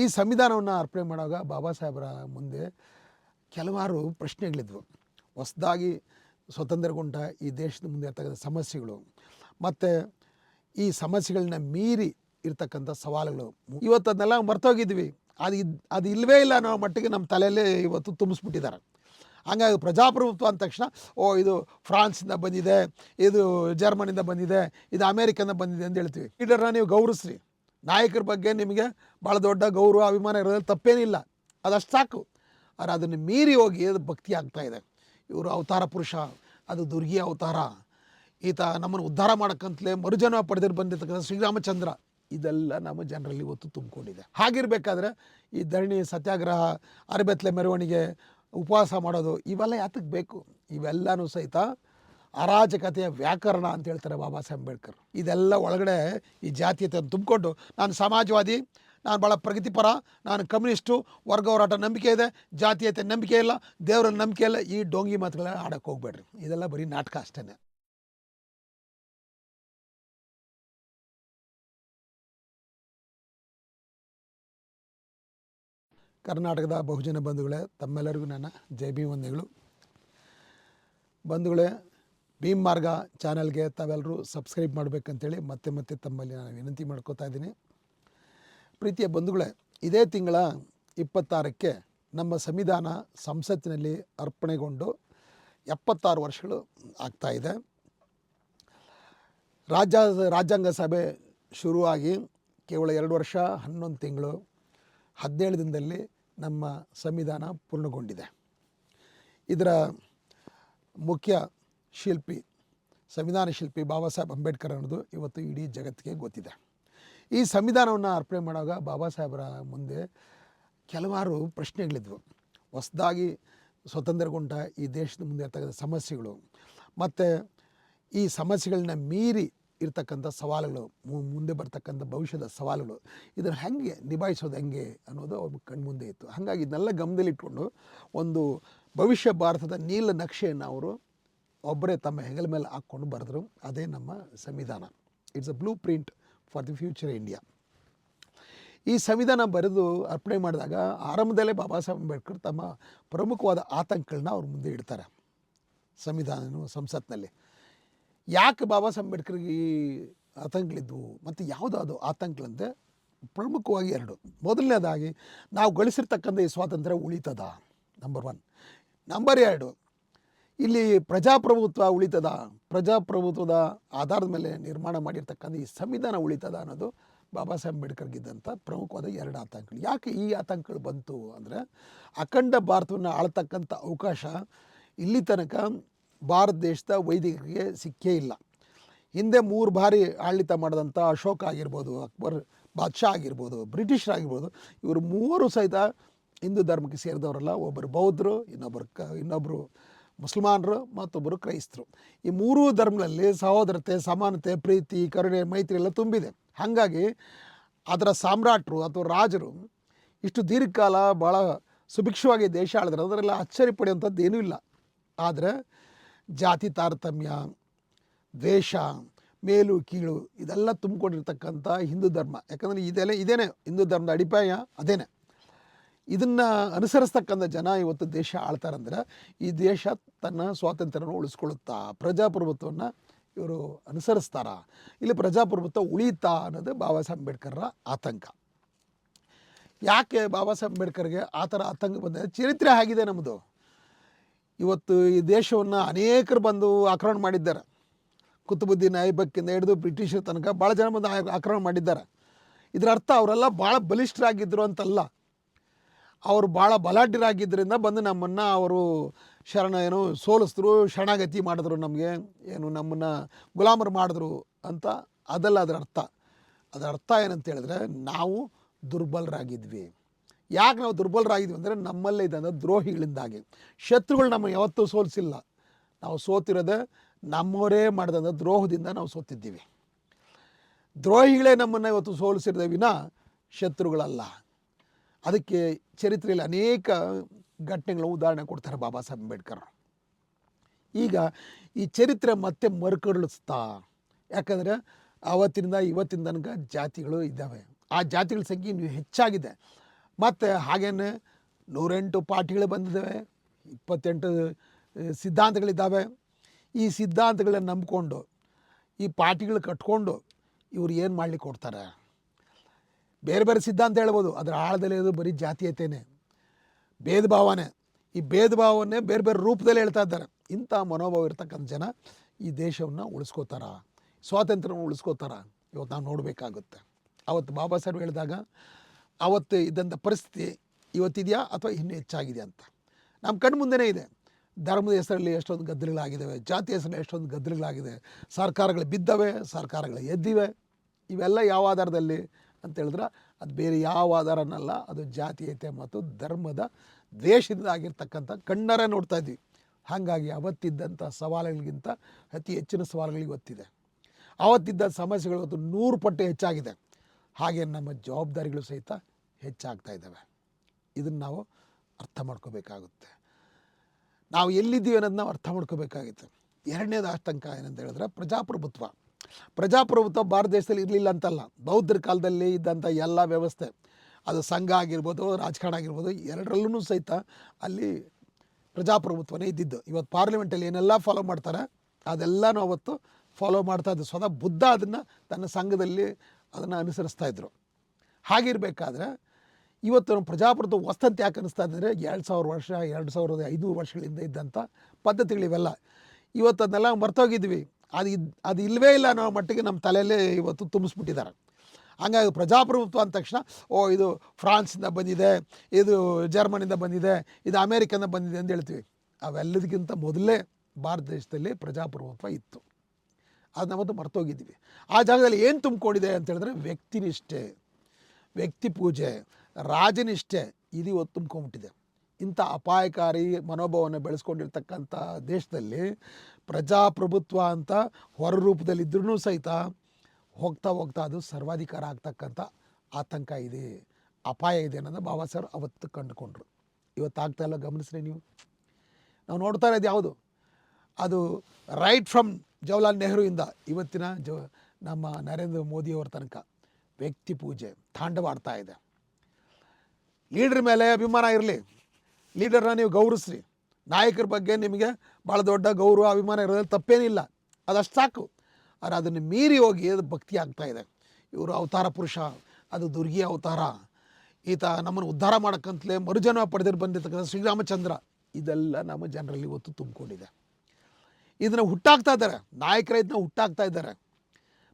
ಈ ಸಂವಿಧಾನವನ್ನು ಅರ್ಪಣೆ ಮಾಡುವಾಗ ಬಾಬಾ ಸಾಹೇಬರ ಮುಂದೆ ಕೆಲವಾರು ಪ್ರಶ್ನೆಗಳಿದ್ವು. ಹೊಸದಾಗಿ ಸ್ವತಂತ್ರಗೊಂಡ ಈ ದೇಶದ ಮುಂದೆ ಇರ್ತಕ್ಕಂಥ ಸಮಸ್ಯೆಗಳು ಮತ್ತು ಈ ಸಮಸ್ಯೆಗಳನ್ನ ಮೀರಿ ಇರ್ತಕ್ಕಂಥ ಸವಾಲುಗಳು. ಇವತ್ತು ಅದನ್ನೆಲ್ಲ ಮರ್ತೋಗಿದ್ವಿ. ಅದು ಇದು, ಅದು ಇಲ್ಲವೇ ಇಲ್ಲ ಅನ್ನೋ ಮಟ್ಟಿಗೆ ನಮ್ಮ ತಲೆಯಲ್ಲೇ ಇವತ್ತು ತುಂಬಿಸ್ಬಿಟ್ಟಿದ್ದಾರೆ. ಹಂಗಾಗಿ ಪ್ರಜಾಪ್ರಭುತ್ವ ಅಂದ ತಕ್ಷಣ, ಓ, ಇದು ಫ್ರಾನ್ಸಿಂದ ಬಂದಿದೆ, ಇದು ಜರ್ಮನಿಂದ ಬಂದಿದೆ, ಇದು ಅಮೇರಿಕದಿಂದ ಬಂದಿದೆ ಅಂತ ಹೇಳ್ತೀವಿ. ಲೀಡರ್ನ ನೀವು ಗೌರವಿಸ್ರಿ. ನಾಯಕರ ಬಗ್ಗೆ ನಿಮಗೆ ಭಾಳ ದೊಡ್ಡ ಗೌರವ, ಅಭಿಮಾನ ಇರೋದ್ರಲ್ಲಿ ತಪ್ಪೇನಿಲ್ಲ. ಅದಷ್ಟು ಸಾಕು. ಆದರೆ ಅದನ್ನು ಮೀರಿ ಹೋಗಿ ಅದು ಭಕ್ತಿ ಆಗ್ತಾ ಇದೆ. ಇವರು ಅವತಾರ ಪುರುಷ, ಅದು ದುರ್ಗಿ ಅವತಾರ. ಈತ ನಮ್ಮನ್ನು ಉದ್ಧಾರ ಮಾಡೋಕ್ಕಂತಲೇ ಮರುಜನ್ಮ ಪಡೆದಿರು ಬಂದಿರ್ತಕ್ಕಂಥ ಶ್ರೀರಾಮಚಂದ್ರ. ಇದೆಲ್ಲ ನಮ್ಮ ಜನರಲ್ಲಿ ಇವತ್ತು ತುಂಬಿಕೊಂಡಿದೆ. ಹಾಗಿರ್ಬೇಕಾದ್ರೆ ಈ ಧರಣಿ, ಸತ್ಯಾಗ್ರಹ ಅರಬೆತ್ಲೆ ಮೆರವಣಿಗೆ, ಉಪವಾಸ ಮಾಡೋದು, ಇವೆಲ್ಲ ಯಾತಕ್ಕೆ ಬೇಕು? ಇವೆಲ್ಲನೂ ಸಹಿತ ಅರಾಜಕತೆಯ ವ್ಯಾಕರಣ ಅಂತ ಹೇಳ್ತಾರೆ ಬಾಬಾ ಸಾಹೇಬ್ ಅಂಬೇಡ್ಕರ್. ಇದೆಲ್ಲ ಒಳಗಡೆ ಈ ಜಾತೀಯತೆಯನ್ನು ತುಂಬಿಕೊಂಡು ನಾನು ಸಮಾಜವಾದಿ, ನಾನು ಭಾಳ ಪ್ರಗತಿಪರ, ನಾನು ಕಮ್ಯುನಿಸ್ಟು, ವರ್ಗ ಹೋರಾಟ ನಂಬಿಕೆ ಇದೆ, ಜಾತೀಯತೆ ನಂಬಿಕೆ ಇಲ್ಲ ದೇವರ ನಂಬಿಕೆ ಇಲ್ಲ, ಈ ಡೋಂಗಿ ಮಾತುಗಳ ಆಡಕ್ಕೆ ಹೋಗ್ಬೇಡ್ರಿ. ಇದೆಲ್ಲ ಬರೀ ನಾಟಕ ಅಷ್ಟೇ ಕರ್ನಾಟಕದ ಬಹುಜನ ಬಂಧುಗಳೇ, ತಮ್ಮೆಲ್ಲರಿಗೂ ನನ್ನ ಜೈ ಬಿ ವಂದನೆಗಳು. ಬಂಧುಗಳೇ ಭೀಮ್ ಮಾರ್ಗ ಚಾನಲ್ಗೆ ತಾವೆಲ್ಲರೂ ಸಬ್ಸ್ಕ್ರೈಬ್ ಮಾಡಬೇಕಂತೇಳಿ ಮತ್ತೆ ಮತ್ತೆ ತಮ್ಮಲ್ಲಿ ನಾನು ವಿನಂತಿ ಮಾಡ್ಕೋತಾ ಇದ್ದೀನಿ. ಪ್ರೀತಿಯ ಬಂಧುಗಳೇ, ಇದೇ ತಿಂಗಳ ಇಪ್ಪತ್ತಾರಕ್ಕೆ ನಮ್ಮ ಸಂವಿಧಾನ ಸಂಸತ್ತಿನಲ್ಲಿ ಅರ್ಪಣೆಗೊಂಡು ಎಪ್ಪತ್ತಾರು ವರ್ಷಗಳು ಆಗ್ತಾಯಿದೆ ರಾಜ್ಯ, ರಾಜ್ಯಾಂಗ ಸಭೆ ಶುರುವಾಗಿ ಕೇವಲ ಎರಡು ವರ್ಷ, ಹನ್ನೊಂದು ತಿಂಗಳು, ಹದಿನೇಳು ದಿನದಲ್ಲಿ ನಮ್ಮ ಸಂವಿಧಾನ ಪೂರ್ಣಗೊಂಡಿದೆ. ಇದರ ಮುಖ್ಯ ಶಿಲ್ಪಿ, ಸಂವಿಧಾನ ಶಿಲ್ಪಿ ಬಾಬಾ ಸಾಹೇಬ್ ಅಂಬೇಡ್ಕರ್ ಅನ್ನೋದು ಇವತ್ತು ಇಡೀ ಜಗತ್ತಿಗೆ ಗೊತ್ತಿದೆ. ಈ ಸಂವಿಧಾನವನ್ನು ಅರ್ಪಣೆ ಮಾಡುವಾಗ ಬಾಬಾ ಸಾಹೇಬರ ಮುಂದೆ ಕೆಲವಾರು ಪ್ರಶ್ನೆಗಳಿದ್ವು. ಹೊಸದಾಗಿ ಸ್ವತಂತ್ರಗೊಂಡ ಈ ದೇಶದ ಮುಂದೆ ಇರ್ತಕ್ಕಂಥ ಸಮಸ್ಯೆಗಳು, ಮತ್ತು ಈ ಸಮಸ್ಯೆಗಳನ್ನ ಮೀರಿ ಇರ್ತಕ್ಕಂಥ ಸವಾಲುಗಳು ಮುಂದೆ ಬರ್ತಕ್ಕಂಥ ಭವಿಷ್ಯದ ಸವಾಲುಗಳು, ಇದನ್ನು ಹೆಂಗೆ ನಿಭಾಯಿಸೋದು ಹೆಂಗೆ ಅನ್ನೋದು ಅವ್ರ ಕಣ್ಮುಂದೆ ಇತ್ತು. ಹಾಗಾಗಿ ಇದನ್ನೆಲ್ಲ ಗಮನದಲ್ಲಿಟ್ಕೊಂಡು ಒಂದು ಭವಿಷ್ಯ ಭಾರತದ ನೀಲ ನಕ್ಷೆಯನ್ನು ಅವರು ಒಬ್ಬರೇ ತಮ್ಮ ಹೆಗಲ ಮೇಲೆ ಹಾಕ್ಕೊಂಡು ಬರೆದ್ರು. ಅದೇ ನಮ್ಮ ಸಂವಿಧಾನ. It's a blueprint for the future India ಈ ಸಂವಿಧಾನ ಬರೆದು ಅರ್ಪಣೆ ಮಾಡಿದಾಗ ಆರಂಭದಲ್ಲೇ ಬಾಬಾ ಸಾಹೇಬ್ ಅಂಬೇಡ್ಕರ್ ತಮ್ಮ ಪ್ರಮುಖವಾದ ಆತಂಕಗಳನ್ನ ಅವ್ರ ಮುಂದೆ ಇಡ್ತಾರೆ. ಸಂವಿಧಾನ ಸಂಸತ್ನಲ್ಲಿ. ಯಾಕೆ ಬಾಬಾ ಸಾಹೇಬ್ ಅಂಬೇಡ್ಕರ್ಗೆ ಈ ಆತಂಕಗಳಿದ್ವು? ಮತ್ತು ಯಾವುದು ಅದು ಆತಂಕಗಳಂತೆ ಪ್ರಮುಖವಾಗಿ ಎರಡು. ಮೊದಲನೇದಾಗಿ, ನಾವು ಗಳಿಸಿರ್ತಕ್ಕಂಥ ಈ ಸ್ವಾತಂತ್ರ್ಯ ಉಳಿತದ. ನಂಬರ್ ಒನ್ ನಂಬರ್ ಎರಡು ಇಲ್ಲಿ ಪ್ರಜಾಪ್ರಭುತ್ವ ಉಳಿತದ, ಪ್ರಜಾಪ್ರಭುತ್ವದ ಆಧಾರದ ಮೇಲೆ ನಿರ್ಮಾಣ ಮಾಡಿರ್ತಕ್ಕಂಥ ಈ ಸಂವಿಧಾನ ಉಳಿತದ ಅನ್ನೋದು ಬಾಬಾ ಸಾಹೇಬ್ ಅಂಬೇಡ್ಕರ್ಗಿದ್ದಂಥ ಪ್ರಮುಖವಾದ ಎರಡು ಆತಂಕಗಳು. ಯಾಕೆ ಈ ಆತಂಕಗಳು ಬಂತು ಅಂದರೆ ಅಖಂಡ ಭಾರತವನ್ನು ಆಳ್ತಕ್ಕಂಥ ಅವಕಾಶ ಇಲ್ಲಿ ತನಕ ಭಾರತ ದೇಶದ ವೈದಿಕರಿಗೆ ಸಿಕ್ಕೇ ಇಲ್ಲ. ಹಿಂದೆ ಮೂರು ಬಾರಿ ಆಡಳಿತ ಮಾಡಿದಂಥ ಅಶೋಕ ಆಗಿರ್ಬೋದು, ಅಕ್ಬರ್ ಬಾದ್ಶಾ ಆಗಿರ್ಬೋದು ಬ್ರಿಟಿಷರಾಗಿರ್ಬೋದು ಇವರು ಮೂವರು ಸಹಿತ ಹಿಂದೂ ಧರ್ಮಕ್ಕೆ ಸೇರಿದವರಲ್ಲ. ಒಬ್ಬರು ಬೌದ್ಧರು, ಇನ್ನೊಬ್ಬರು ಕ ಇನ್ನೊಬ್ಬರು ಮುಸಲ್ಮಾನರು ಮತ್ತೊಬ್ಬರು ಕ್ರೈಸ್ತರು. ಈ ಮೂರೂ ಧರ್ಮಗಳಲ್ಲಿ ಸಹೋದರತೆ, ಸಮಾನತೆ, ಪ್ರೀತಿ, ಕರುಣೆ, ಮೈತ್ರಿ ಎಲ್ಲ ತುಂಬಿದೆ. ಹಾಗಾಗಿ ಅದರ ಸಾಮ್ರಾಟರು ಅಥವಾ ರಾಜರು ಇಷ್ಟು ದೀರ್ಘಕಾಲ ಭಾಳ ಸುಭಿಕ್ಷವಾಗಿ ದೇಶ ಆಳಿದ್ರೆ ಅದರೆಲ್ಲ ಅಚ್ಚರಿ ಪಡೆಯುವಂಥದ್ದು ಏನೂ ಇಲ್ಲ. ಆದರೆ ಜಾತಿ ತಾರತಮ್ಯ, ದ್ವೇಷ, ಮೇಲು, ಕೀಳು ಇದೆಲ್ಲ ತುಂಬಿಕೊಂಡಿರ್ತಕ್ಕಂಥ ಹಿಂದೂ ಧರ್ಮ. ಯಾಕಂದರೆ ಇದೆಲ್ಲ ಇದೇನೆ. ಹಿಂದೂ ಧರ್ಮದ ಅಡಿಪಾಯ ಅದೇನೆ. ಇದನ್ನು ಅನುಸರಿಸ್ತಕ್ಕಂಥ ಜನ ಇವತ್ತು ದೇಶ ಆಳ್ತಾರಂದ್ರೆ ಈ ದೇಶ ತನ್ನ ಸ್ವಾತಂತ್ರ್ಯವನ್ನು ಉಳಿಸ್ಕೊಳ್ಳುತ್ತಾ ಪ್ರಜಾಪ್ರಭುತ್ವವನ್ನು ಇವರು ಅನುಸರಿಸ್ತಾರ? ಇಲ್ಲಿ ಪ್ರಜಾಪ್ರಭುತ್ವ ಉಳಿಯುತ್ತಾ ಅನ್ನೋದು ಬಾಬಾ ಸಾಹೇಬ್ ಅಂಬೇಡ್ಕರ್ರ ಆತಂಕ. ಯಾಕೆ ಬಾಬಾ ಸಾಹೇಬ್ ಅಂಬೇಡ್ಕರ್ಗೆ ಆ ಥರ ಆತಂಕ ಬಂದರೆ ಚರಿತ್ರೆ ಆಗಿದೆ ನಮ್ಮದು ಇವತ್ತು ಈ ದೇಶವನ್ನು ಅನೇಕರು ಬಂದು ಆಕ್ರಮಣ ಮಾಡಿದ್ದಾರೆ. ಕುತುಬುದ್ದೀನ್ ಐಬಕ್ಕಿಂದ ಹಿಡಿದು ಬ್ರಿಟಿಷರ ತನಕ ಭಾಳ ಜನ ಬಂದು ಆಕ್ರಮಣ ಮಾಡಿದ್ದಾರೆ. ಇದರ ಅರ್ಥ ಅವರೆಲ್ಲ ಭಾಳ ಬಲಿಷ್ಠರಾಗಿದ್ದರು ಅಂತಲ್ಲ. ಅವರು ಭಾಳ ಬಲಾಢ್ಯರಾಗಿದ್ದರಿಂದ ಬಂದು ನಮ್ಮನ್ನು ಅವರು ಶರಣ ಏನು ಸೋಲಿಸಿದ್ರು, ಶರಣಾಗತಿ ಮಾಡಿದ್ರು ನಮಗೆ. ಏನು ನಮ್ಮನ್ನು ಗುಲಾಮರು ಮಾಡಿದ್ರು ಅಂತ ಅದಲ್ಲ ಅದರ ಅರ್ಥ. ಅದರ ಅರ್ಥ ಏನಂತ ಹೇಳಿದ್ರೆ ನಾವು ದುರ್ಬಲರಾಗಿದ್ವಿ. ಯಾಕೆ ನಾವು ದುರ್ಬಲರಾಗಿದ್ವಿ ಅಂದರೆ ನಮ್ಮಲ್ಲೇ ಇದ್ದಂಥ ದ್ರೋಹಿಗಳಿಂದಾಗಿ. ಶತ್ರುಗಳು ನಮ್ಮ ಯಾವತ್ತೂ ಸೋಲಿಸಿಲ್ಲ. ನಾವು ಸೋತಿರೋದೆ ನಮ್ಮವರೇ ಮಾಡಿದಂಥ ದ್ರೋಹದಿಂದ ನಾವು ಸೋತಿದ್ದೀವಿ. ದ್ರೋಹಿಗಳೇ ನಮ್ಮನ್ನು ಇವತ್ತು ಸೋಲಿಸಿರೋದೇ ವಿನ ಶತ್ರುಗಳಲ್ಲ. ಅದಕ್ಕೆ ಚರಿತ್ರೆಯಲ್ಲಿ ಅನೇಕ ಘಟನೆಗಳ ಉದಾಹರಣೆ ಕೊಡ್ತಾರೆ ಬಾಬಾ ಸಾಹೇಬ್ ಅಂಬೇಡ್ಕರ್. ಈಗ ಈ ಚರಿತ್ರೆ ಮತ್ತೆ ಮರುಕಳಿಸ್ತಾ, ಯಾಕಂದರೆ ಅವತ್ತಿನಿಂದ ಇವತ್ತಿನ ತನಕ ಜಾತಿಗಳು ಇದ್ದಾವೆ. ಆ ಜಾತಿಗಳ ಸಂಖ್ಯೆ ನೀವು ಹೆಚ್ಚಾಗಿದೆ. ಮತ್ತು ಹಾಗೇನೆ ನೂರೆಂಟು ಪಾರ್ಟಿಗಳು ಬಂದಿದ್ದಾವೆ, ಇಪ್ಪತ್ತೆಂಟು ಸಿದ್ಧಾಂತಗಳಿದ್ದಾವೆ. ಈ ಸಿದ್ಧಾಂತಗಳನ್ನ ನಂಬಿಕೊಂಡು, ಈ ಪಾರ್ಟಿಗಳು ಕಟ್ಕೊಂಡು ಇವ್ರು ಏನು ಮಾಡ್ಲಿಕ್ಕೆ ಕೊಡ್ತಾರೆ? ಬೇರೆ ಬೇರೆ ಸಿದ್ಧಾಂತ ಹೇಳ್ಬೋದು ಅದರ ಆಳದಲ್ಲಿ ಇರೋದು ಬರೀ ಜಾತೀಯತೆಯೇ ಭೇದ ಭಾವನೆ. ಈ ಭೇದ ಭಾವನೆ ಬೇರೆ ಬೇರೆ ರೂಪದಲ್ಲಿ ಹೇಳ್ತಾ ಇದ್ದಾರೆ. ಇಂಥ ಮನೋಭಾವ ಇರ್ತಕ್ಕಂಥ ಜನ ಈ ದೇಶವನ್ನು ಉಳಿಸ್ಕೋತಾರ, ಸ್ವಾತಂತ್ರ್ಯವನ್ನು ಉಳಿಸ್ಕೋತಾರ. ಇವತ್ತು ನಾವು ನೋಡಬೇಕಾಗುತ್ತೆ. ಅವತ್ತು ಬಾಬಾ ಸಾಹೇಬ್ ಹೇಳಿದಾಗ, ಅವತ್ತು ಇದ್ದಂಥ ಪರಿಸ್ಥಿತಿ ಇವತ್ತಿದೆಯಾ ಅಥವಾ ಇನ್ನೂ ಹೆಚ್ಚಾಗಿದೆ ಅಂತ. ನಮ್ಮ ಕಣ್ಣು ಮುಂದೆನೇ ಇದೆ. ಧರ್ಮದ ಹೆಸರಲ್ಲಿ ಎಷ್ಟೊಂದು ಗದ್ದಲಗಳಾಗಿದ್ದಾವೆ, ಜಾತಿ ಹೆಸರಲ್ಲಿ ಎಷ್ಟೊಂದು ಗದ್ದಲಗಳಾಗಿದೆ ಸರ್ಕಾರಗಳು ಬಿದ್ದವೆ, ಸರ್ಕಾರಗಳು ಎದ್ದಿವೆ. ಇವೆಲ್ಲ ಯಾವ ಆಧಾರದಲ್ಲಿ? ಅಂತ ಹೇಳಿದ್ರೆ ಅದು ಬೇರೆ ಯಾವ ಆಧಾರನಲ್ಲ, ಅದು ಜಾತೀಯತೆ ಮತ್ತು ಧರ್ಮದ ದ್ವೇಷದಿಂದ ಆಗಿರ್ತಕ್ಕಂಥ ಕಣ್ಣರೇ ನೋಡ್ತಾ ಇದ್ವಿ. ಹಾಗಾಗಿ ಅವತ್ತಿದ್ದಂಥ ಸವಾಲುಗಳಿಗಿಂತ ಅತಿ ಹೆಚ್ಚಿನ ಸವಾಲುಗಳಿಗೆ ಗೊತ್ತಿದೆ ಅವತ್ತಿದ್ದ ಸಮಸ್ಯೆಗಳು ಇವತ್ತು ನೂರು ಪಟ್ಟು ಹೆಚ್ಚಾಗಿದೆ. ಹಾಗೆ ನಮ್ಮ ಜವಾಬ್ದಾರಿಗಳು ಸಹಿತ ಹೆಚ್ಚಾಗ್ತಾ ಇದ್ದಾವೆ. ಇದನ್ನು ನಾವು ಅರ್ಥ ಮಾಡ್ಕೋಬೇಕಾಗುತ್ತೆ. ನಾವು ಎಲ್ಲಿದ್ದೀವಿ ಅನ್ನೋದು ನಾವು ಅರ್ಥ ಮಾಡ್ಕೋಬೇಕಾಗುತ್ತೆ. ಎರಡನೇದು ಆತಂಕ ಏನಂತ ಹೇಳಿದ್ರೆ ಪ್ರಜಾಪ್ರಭುತ್ವ. ಪ್ರಜಾಪ್ರಭುತ್ವ ಭಾರತ ದೇಶದಲ್ಲಿ ಇರಲಿಲ್ಲ ಅಂತಲ್ಲ. ಬೌದ್ಧರ ಕಾಲದಲ್ಲಿ ಇದ್ದಂಥ ಎಲ್ಲ ವ್ಯವಸ್ಥೆ, ಅದು ಸಂಘ ಆಗಿರ್ಬೋದು, ರಾಜಕಾರಣ ಆಗಿರ್ಬೋದು ಎರಡರಲ್ಲೂ ಸಹಿತ ಅಲ್ಲಿ ಪ್ರಜಾಪ್ರಭುತ್ವನೇ ಇದ್ದಿದ್ದು. ಇವತ್ತು ಪಾರ್ಲಿಮೆಂಟಲ್ಲಿ ಏನೆಲ್ಲ ಫಾಲೋ ಮಾಡ್ತಾರೆ, ಅದೆಲ್ಲನೂ ಅವತ್ತು ಫಾಲೋ ಮಾಡ್ತಾ ಇದ್ದು ಸ್ವತಃ ಬುದ್ಧ ಅದನ್ನು ತನ್ನ ಸಂಘದಲ್ಲಿ ಅದನ್ನು ಅನುಸರಿಸ್ತಾ ಇದ್ದರು ಹಾಗಿರಬೇಕಾದ್ರೆ, ಇವತ್ತು ಪ್ರಜಾಪ್ರಭುತ್ವ ಹೊಸ್ತಂತ ಯಾಕೆ ಅನಿಸ್ತಾ ಇದ್ದರೆ ಎರಡು ಸಾವಿರ ವರ್ಷ, ಎರಡು ಸಾವಿರದ ಐನೂರು ವರ್ಷಗಳಿಂದ ಇದ್ದಂಥ ಪದ್ಧತಿಗಳಿವೆಲ್ಲ. ಇವತ್ತು ಅದನ್ನೆಲ್ಲ ಮರ್ತೋಗಿದ್ವಿ. ಅದು ಇದು, ಅದು ಇಲ್ಲವೇ ಇಲ್ಲ ಅನ್ನೋ ಮಟ್ಟಿಗೆ ನಮ್ಮ ತಲೆಯಲ್ಲಿ ಇವತ್ತು ತುಂಬಿಸ್ಬಿಟ್ಟಿದ್ದಾರೆ. ಹಂಗಾಗಿ ಪ್ರಜಾಪ್ರಭುತ್ವ ಅಂದ ತಕ್ಷಣ, ಓ, ಇದು ಫ್ರಾನ್ಸಿಂದ ಬಂದಿದೆ, ಇದು ಜರ್ಮನಿಂದ ಬಂದಿದೆ, ಇದು ಅಮೇರಿಕದಿಂದ ಬಂದಿದೆ ಅಂತ ಹೇಳ್ತೀವಿ. ಅವೆಲ್ಲದಕ್ಕಿಂತ ಮೊದಲೇ ಭಾರತ ದೇಶದಲ್ಲಿ ಪ್ರಜಾಪ್ರಭುತ್ವ ಇತ್ತು. ಅದು ನಾವತ್ತು ಮರ್ತೋಗಿದ್ದೀವಿ. ಆ ಜಾಗದಲ್ಲಿ ಏನು ತುಂಬಿಕೊಂಡಿದೆ ಅಂತ ಹೇಳಿದ್ರೆ ವ್ಯಕ್ತಿನಿಷ್ಠೆ, ವ್ಯಕ್ತಿ ಪೂಜೆ, ರಾಜನಿಷ್ಠೆ, ಇದು ಇವತ್ತು ತುಂಬ್ಕೊಂಬಿಟ್ಟಿದೆ ಇಂಥ ಅಪಾಯಕಾರಿ ಮನೋಭಾವವನ್ನು ಬೆಳೆಸ್ಕೊಂಡಿರ್ತಕ್ಕಂಥ ದೇಶದಲ್ಲಿ ಪ್ರಜಾಪ್ರಭುತ್ವ ಅಂತ ಹೊರ ರೂಪದಲ್ಲಿದ್ರೂ ಸಹಿತ ಹೋಗ್ತಾ ಹೋಗ್ತಾ ಅದು ಸರ್ವಾಧಿಕಾರ ಆಗ್ತಕ್ಕಂಥ ಆತಂಕ ಇದೆ, ಅಪಾಯ ಇದೆ ಅನ್ನೋದು ಬಾಬಾ ಸರ್ ಅವತ್ತು ಕಂಡುಕೊಂಡ್ರು. ಇವತ್ತು ಆಗ್ತಾ ಇಲ್ಲ, ಗಮನಿಸ್ರಿ ನೀವು. ನಾವು ನೋಡ್ತಾ ಇರೋದು ಯಾವುದು? ಅದು ರೈಟ್ ಫ್ರಮ್ ಜವಾಹರ್ಲಾಲ್ ನೆಹರುವಿಂದ ಇವತ್ತಿನ ಜ ನಮ್ಮ ನರೇಂದ್ರ ಮೋದಿಯವರ ತನಕ ವ್ಯಕ್ತಿ ಪೂಜೆ ತಾಂಡವಾಡ್ತಾ ಇದೆ. ಲೀಡ್ರ್ ಮೇಲೆ ಅಭಿಮಾನ ಇರಲಿ. ಲೀಡರ್ನ ನೀವು ಗೌರವಿಸ್ರಿ. ನಾಯಕರ ಬಗ್ಗೆ ನಿಮಗೆ ಭಾಳ ದೊಡ್ಡ ಗೌರವ, ಅಭಿಮಾನ ಇರೋದ್ರಲ್ಲಿ ತಪ್ಪೇನಿಲ್ಲ. ಅದಷ್ಟು ಸಾಕು. ಆದರೆ ಅದನ್ನು ಮೀರಿ ಹೋಗಿ ಅದು ಭಕ್ತಿ ಆಗ್ತಾ ಇದೆ. ಇವರು ಅವತಾರ ಪುರುಷ, ಅದು ದುರ್ಗಿ ಅವತಾರ. ಈತ ನಮ್ಮನ್ನು ಉದ್ಧಾರ ಮಾಡೋಕ್ಕಂತಲೇ ಮರುಜನ್ಮ ಪಡೆದಿರು ಬಂದಿರ್ತಕ್ಕಂಥ ಶ್ರೀರಾಮಚಂದ್ರ. ಇದೆಲ್ಲ ನಮ್ಮ ಜನರಲ್ಲಿ ಇವತ್ತು ತುಂಬಿಕೊಂಡಿದೆ. ಇದನ್ನು ಹುಟ್ಟಾಗ್ತಾ ಇದ್ದಾರೆ. ನಾಯಕರ ಇದನ್ನ ಹುಟ್ಟಾಗ್ತಾ ಇದ್ದಾರೆ.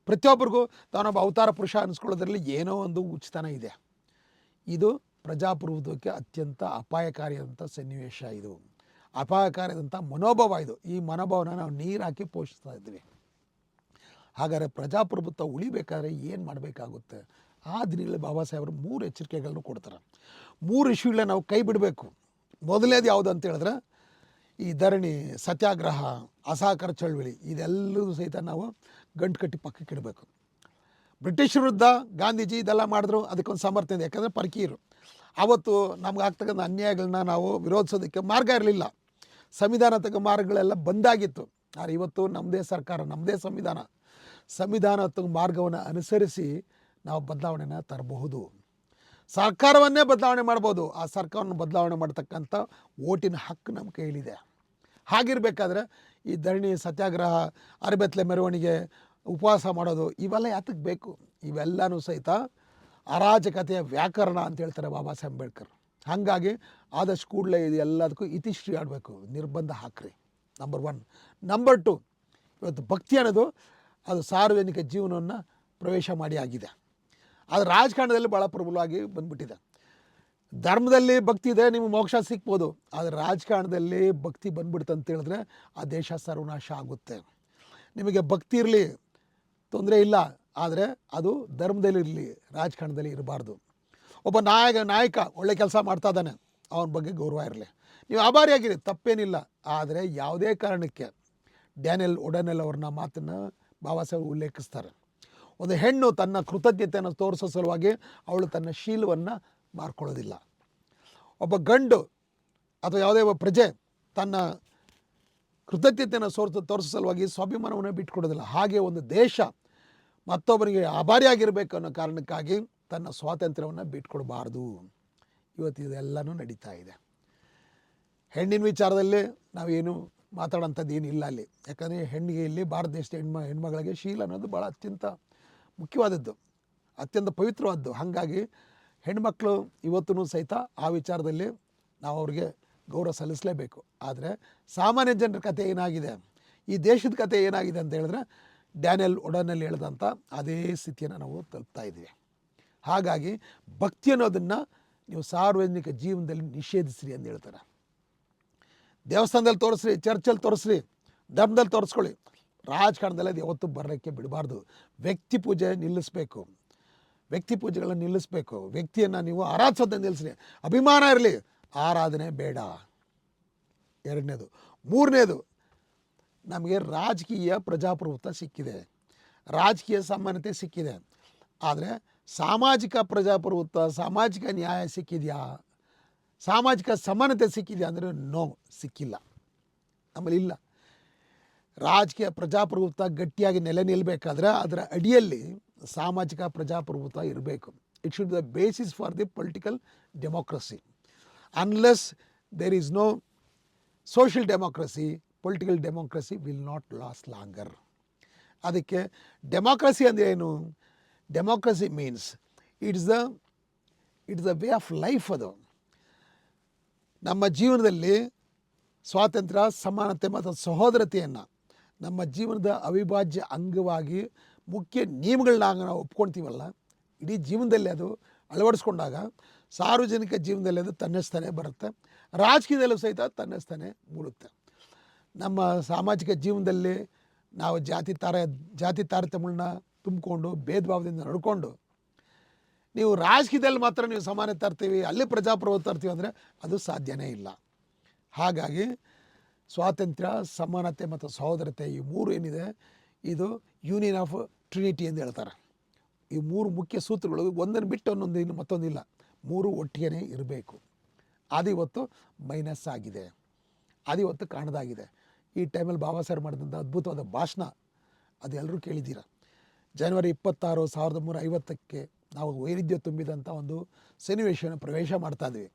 ಪ್ರತಿಯೊಬ್ಬರಿಗೂ ತಾನೊಬ್ಬ ಅವತಾರ ಪುರುಷ ಅನಿಸ್ಕೊಳ್ಳೋದ್ರಲ್ಲಿ ಏನೋ ಒಂದು ಉಚಿತನ ಇದೆ. ಇದು ಪ್ರಜಾಪ್ರಭುತ್ವಕ್ಕೆ ಅತ್ಯಂತ ಅಪಾಯಕಾರಿಯಾದಂಥ ಸನ್ನಿವೇಶ ಇದು. ಅಪಾಯಕಾರಿಯಾದಂಥ ಮನೋಭಾವ ಇದು. ಈ ಮನೋಭಾವನ ನಾವು ನೀರು ಪೋಷಿಸ್ತಾ ಇದ್ವಿ ಹಾಗಾದರೆ ಪ್ರಜಾಪ್ರಭುತ್ವ ಉಳಿಬೇಕಾದ್ರೆ ಏನು ಮಾಡಬೇಕಾಗುತ್ತೆ? ಆ ದಿನಗಳಲ್ಲಿ ಬಾಬಾ ಸಾಹೇಬರು ಮೂರು ಎಚ್ಚರಿಕೆಗಳನ್ನು ಕೊಡ್ತಾರೆ. ಮೂರು ಇಶ್ಯೂಗಳನ್ನ ನಾವು ಕೈ ಬಿಡಬೇಕು. ಮೊದಲನೇದು ಯಾವುದು ಅಂತ ಹೇಳಿದ್ರೆ, ಈ ಧರಣಿ, ಸತ್ಯಾಗ್ರಹ ಅಸಹಕಾರ ಚಳವಳಿ, ಇದೆಲ್ಲದೂ ಸಹಿತ ನಾವು ಗಂಟು ಕಟ್ಟಿ ಪಕ್ಕಕ್ಕೆ ಇಡಬೇಕು. ಬ್ರಿಟಿಷ್ ವಿರುದ್ಧ ಗಾಂಧೀಜಿ ಇದೆಲ್ಲ ಮಾಡಿದ್ರು, ಅದಕ್ಕೊಂದು ಸಮರ್ಥನೆ ಇದೆ. ಯಾಕಂದರೆ ಪರಕೀಯರು. ಆವತ್ತು ನಮ್ಗೆ ಆಗ್ತಕ್ಕಂಥ ಅನ್ಯಾಯಗಳನ್ನ ನಾವು ವಿರೋಧಿಸೋದಕ್ಕೆ ಮಾರ್ಗ ಇರಲಿಲ್ಲ. ಸಂವಿಧಾನ ತಕ್ಕ ಮಾರ್ಗಗಳೆಲ್ಲ ಬಂದಾಗಿತ್ತು. ಆದರೆ ಇವತ್ತು ನಮ್ಮದೇ ಸರ್ಕಾರ ನಮ್ಮದೇ ಸಂವಿಧಾನ ಸಂವಿಧಾನ ತಕ್ಕ ಮಾರ್ಗವನ್ನು ಅನುಸರಿಸಿ ನಾವು ಬದಲಾವಣೆನ ತರಬಹುದು. ಸರ್ಕಾರವನ್ನೇ ಬದಲಾವಣೆ ಮಾಡ್ಬೋದು. ಆ ಸರ್ಕಾರವನ್ನು ಬದಲಾವಣೆ ಮಾಡ್ತಕ್ಕಂಥ ಓಟಿನ ಹಕ್ಕು ನಮ್ಮ ಕೈಲಿದೆ ಹಾಗಿರಬೇಕಾದ್ರೆ ಈ ಧರಣಿ, ಸತ್ಯಾಗ್ರಹ ಅರಬೆತ್ಲೆ ಮೆರವಣಿಗೆ, ಉಪವಾಸ ಮಾಡೋದು, ಇವೆಲ್ಲ ಯಾತಕ್ಕೆ ಬೇಕು? ಇವೆಲ್ಲನೂ ಸಹಿತ ಅರಾಜಕತೆಯ ವ್ಯಾಕರಣ ಅಂತ ಹೇಳ್ತಾರೆ ಬಾಬಾ ಸಾಹೇಬ್ ಅಂಬೇಡ್ಕರ್. ಹಾಗಾಗಿ ಆದಷ್ಟು ಕೂಡಲೇ ಇದು ಎಲ್ಲದಕ್ಕೂ ಇತಿಶ್ರೀ ಆಡಬೇಕು. ನಿರ್ಬಂಧ ಹಾಕ್ರಿ. ನಂಬರ್ ಒನ್ ನಂಬರ್ ಟು ಇವತ್ತು ಭಕ್ತಿ ಅನ್ನೋದು ಅದು ಸಾರ್ವಜನಿಕ ಜೀವನವನ್ನು ಪ್ರವೇಶ ಮಾಡಿ ಆಗಿದೆ. ಅದು ರಾಜಕಾರಣದಲ್ಲಿ ಭಾಳ ಪ್ರಬಲವಾಗಿ ಬಂದ್ಬಿಟ್ಟಿದೆ. ಧರ್ಮದಲ್ಲಿ ಭಕ್ತಿ ಇದೆ, ನಿಮಗೆ ಮೋಕ್ಷ ಸಿಕ್ಬೋದು ಆದರೆ ರಾಜಕಾರಣದಲ್ಲಿ ಭಕ್ತಿ ಬಂದ್ಬಿಡ್ತು ಅಂತ ಹೇಳಿದ್ರೆ ಆ ದೇಶ ಸರ್ವನಾಶ ಆಗುತ್ತೆ. ನಿಮಗೆ ಭಕ್ತಿ ಇರಲಿ, ತೊಂದರೆ ಇಲ್ಲ. ಆದರೆ ಅದು ಧರ್ಮದಲ್ಲಿ ಇರಲಿ, ರಾಜಕಾರಣದಲ್ಲಿ ಇರಬಾರ್ದು. ಒಬ್ಬ ನಾಯಕ ನಾಯಕ ಒಳ್ಳೆ ಕೆಲಸ ಮಾಡ್ತಾ ಇದ್ದಾನೆ, ಅವನ ಬಗ್ಗೆ ಗೌರವ ಇರಲಿ. ನೀವು ಆಭಾರಿಯಾಗಿರಿ ತಪ್ಪೇನಿಲ್ಲ. ಆದರೆ ಯಾವುದೇ ಕಾರಣಕ್ಕೆ ಡ್ಯಾನಿಯಲ್ ಒಡನೆಲ್ ಅವ್ರನ್ನ ಮಾತನ್ನು ಬಾಬಾ ಸಾಹೇಬ್ ಉಲ್ಲೇಖಿಸ್ತಾರೆ. ಒಂದು ಹೆಣ್ಣು ತನ್ನ ಕೃತಜ್ಞತೆಯನ್ನು ತೋರಿಸೋ ಸಲುವಾಗಿ ಅವಳು ತನ್ನ ಶೀಲವನ್ನು ಮಾರ್ಕೊಳ್ಳೋದಿಲ್ಲ. ಒಬ್ಬ ಗಂಡು ಅಥವಾ ಯಾವುದೇ ಒಬ್ಬ ಪ್ರಜೆ ತನ್ನ ಕೃತಜ್ಞತೆಯನ್ನು ಸೋರ್ಸ ತೋರಿಸೋ ಸಲುವಾಗಿ ಸ್ವಾಭಿಮಾನವನ್ನು ಬಿಟ್ಕೊಡೋದಿಲ್ಲ. ಹಾಗೆ ಒಂದು ದೇಶ ಮತ್ತೊಬ್ಬರಿಗೆ ಆಭಾರಿಯಾಗಿರಬೇಕು ಅನ್ನೋ ಕಾರಣಕ್ಕಾಗಿ ತನ್ನ ಸ್ವಾತಂತ್ರ್ಯವನ್ನು ಬಿಟ್ಕೊಡಬಾರ್ದು. ಇವತ್ತು ಇದೆಲ್ಲನೂ ನಡೀತಾ ಇದೆ. ಹೆಣ್ಣಿನ ವಿಚಾರದಲ್ಲಿ ನಾವೇನು ಮಾತಾಡೋಂಥದ್ದು ಏನಿಲ್ಲ ಅಲ್ಲಿ. ಯಾಕಂದರೆ ಹೆಣ್ಣಿಗೆ ಇಲ್ಲಿ ಭಾರತ ದೇಶದ ಹೆಣ್ಮ, ಹೆಣ್ಮಗಳಿಗೆ ಶೀಲ ಅನ್ನೋದು ಭಾಳ ಅತ್ಯಂತ ಮುಖ್ಯವಾದದ್ದು, ಅತ್ಯಂತ ಪವಿತ್ರವಾದ್ದು. ಹಾಗಾಗಿ ಹೆಣ್ಮಕ್ಳು ಇವತ್ತೂ ಸಹಿತ ಆ ವಿಚಾರದಲ್ಲಿ ನಾವು ಅವ್ರಿಗೆ ಗೌರವ ಸಲ್ಲಿಸಲೇಬೇಕು. ಆದರೆ ಸಾಮಾನ್ಯ ಜನರ ಕತೆ ಏನಾಗಿದೆ? ಈ ದೇಶದ ಕತೆ ಏನಾಗಿದೆ ಅಂತ ಹೇಳಿದ್ರೆ ಡ್ಯಾನಿಯಲ್ ಒಡನಲ್ಲಿ ಹೇಳಿದಂಥ ಅದೇ ಸ್ಥಿತಿಯನ್ನು ನಾವು ತಲುಪ್ತಾ ಇದ್ದೀವಿ. ಹಾಗಾಗಿ ಭಕ್ತಿ ಅನ್ನೋದನ್ನು ನೀವು ಸಾರ್ವಜನಿಕ ಜೀವನದಲ್ಲಿ ನಿಷೇಧಿಸ್ರಿ ಅಂತ ಹೇಳ್ತಾರೆ. ದೇವಸ್ಥಾನದಲ್ಲಿ ತೋರಿಸ್ರಿ, ಚರ್ಚಲ್ಲಿ ತೋರಿಸ್ರಿ, ಧರ್ಮದಲ್ಲಿ ತೋರಿಸ್ಕೊಳ್ಳಿ. ರಾಜಕಾರಣದಲ್ಲಿ ಅದು ಯಾವತ್ತೂ ಬರೋಕ್ಕೆ ಬಿಡಬಾರ್ದು. ವ್ಯಕ್ತಿ ಪೂಜೆ ನಿಲ್ಲಿಸಬೇಕು. ವ್ಯಕ್ತಿ ಪೂಜೆಗಳನ್ನು ನಿಲ್ಲಿಸಬೇಕು. ವ್ಯಕ್ತಿಯನ್ನು ನೀವು ಆರಾಧಿಸೋದನ್ನ ನಿಲ್ಲಿಸ್ರಿ. ಅಭಿಮಾನ ಇರಲಿ. ಆರಾಧನೆ ಬೇಡ. ಎರಡನೇದು. ಮೂರನೇದು ನಮಗೆ ರಾಜಕೀಯ ಪ್ರಜಾಪ್ರಭುತ್ವ ಸಿಕ್ಕಿದೆ. ರಾಜಕೀಯ ಸಮಾನತೆ ಸಿಕ್ಕಿದೆ. ಆದರೆ ಸಾಮಾಜಿಕ ಪ್ರಜಾಪ್ರಭುತ್ವ, ಸಾಮಾಜಿಕ ನ್ಯಾಯ ಸಿಕ್ಕಿದೆಯಾ? ಸಾಮಾಜಿಕ ಸಮಾನತೆ ಸಿಕ್ಕಿದೆಯಾ ಅಂದರೆ ನೋ, ಸಿಕ್ಕಿಲ್ಲ. ನಮ್ಮಲ್ಲಿ ಇಲ್ಲ. ರಾಜಕೀಯ ಪ್ರಜಾಪ್ರಭುತ್ವ ಗಟ್ಟಿಯಾಗಿ ನೆಲೆ ನಿಲ್ಲಬೇಕಾದ್ರೆ ಅದರ ಅಡಿಯಲ್ಲಿ ಸಾಮಾಜಿಕ ಪ್ರಜಾಪ್ರಭುತ್ವ ಇರಬೇಕು. It should the basis for the political democracy unless there is no social democracy political democracy will not last longer ಅದಕ್ಕೆ ಡೆಮೋಕ್ರಸಿ ಅಂದರೆ ಏನು? Democracy means it's the it's the way of life ಅದು. ನಮ್ಮ ಜೀವನದಲ್ಲಿ ಸ್ವಾತಂತ್ರ್ಯ, ಸಮಾನತೆ ಮತ್ತು ಸಹೋದರತೆಯನ್ನು ನಮ್ಮ ಜೀವನದ ಅವಿಭಾಜ್ಯ ಅಂಗವಾಗಿ ಮುಖ್ಯ ನಿಯಮಗಳನ್ನ ನಾವು ಒಪ್ಕೊಳ್ತೀವಲ್ಲ ಇಡೀ ಜೀವನದಲ್ಲಿ ಅದು ಅಳವಡಿಸ್ಕೊಂಡಾಗ ಸಾರ್ವಜನಿಕ ಜೀವನದಲ್ಲಿ ಅದು ತನ್ನಸ್ತಾನೆ ಬರುತ್ತೆ. ರಾಜಕೀಯದಲ್ಲೂ ಸಹಿತ ತನ್ನಸ್ತಾನೆ ಮೂಡುತ್ತೆ. ನಮ್ಮ ಸಾಮಾಜಿಕ ಜೀವನದಲ್ಲಿ ನಾವು ಜಾತಿ ತಾರ, ಜಾತಿ ತಾರತಮ್ಯಗಳನ್ನ ತುಂಬಿಕೊಂಡು, ಭೇದ ಭಾವದಿಂದ ನಡ್ಕೊಂಡು, ನೀವು ರಾಜಕೀಯದಲ್ಲಿ ಮಾತ್ರ ನೀವು ಸಮಾನತೆ ತರ್ತೀವಿ ಅಲ್ಲಿ ಪ್ರಜಾಪ್ರಭುತ್ವ ತರ್ತೀವಿ ಅಂದರೆ ಅದು ಸಾಧ್ಯನೇ ಇಲ್ಲ. ಹಾಗಾಗಿ ಸ್ವಾತಂತ್ರ್ಯ, ಸಮಾನತೆ ಮತ್ತು ಸಹೋದರತೆ ಈ ಮೂರು ಏನಿದೆ, ಇದು ಯೂನಿಯನ್ ಆಫ್ ಟ್ರಿನಿಟಿ ಎಂದು ಹೇಳ್ತಾರೆ. ಈ ಮೂರು ಮುಖ್ಯ ಸೂತ್ರಗಳು ಒಂದನ್ನು ಬಿಟ್ಟು ಒಂದೊಂದು ಇನ್ನು ಮತ್ತೊಂದಿಲ್ಲ ಮೂರು ಒಟ್ಟಿಗೆನೇ ಇರಬೇಕು. ಅದು ಇವತ್ತು ಮೈನಸ್ ಆಗಿದೆ. ಅದು ಇವತ್ತು ಕಾಣದಾಗಿದೆ. ಈ ಟೈಮಲ್ಲಿ ಬಾಬಾ ಸಾಹೇಬ್ ಮಾಡಿದಂಥ ಅದ್ಭುತವಾದ ಭಾಷಣ ಅದೆಲ್ಲರೂ ಕೇಳಿದ್ದೀರ? ಜನವರಿ ಇಪ್ಪತ್ತಾರು ಸಾವಿರದ ಮೂರ ಐವತ್ತಕ್ಕೆ ನಾವು ವೈರುಧ್ಯ ತುಂಬಿದಂಥ ಒಂದು ಸನ್ನಿವೇಶವನ್ನು ಪ್ರವೇಶ ಮಾಡ್ತಾ ಇದ್ವಿ.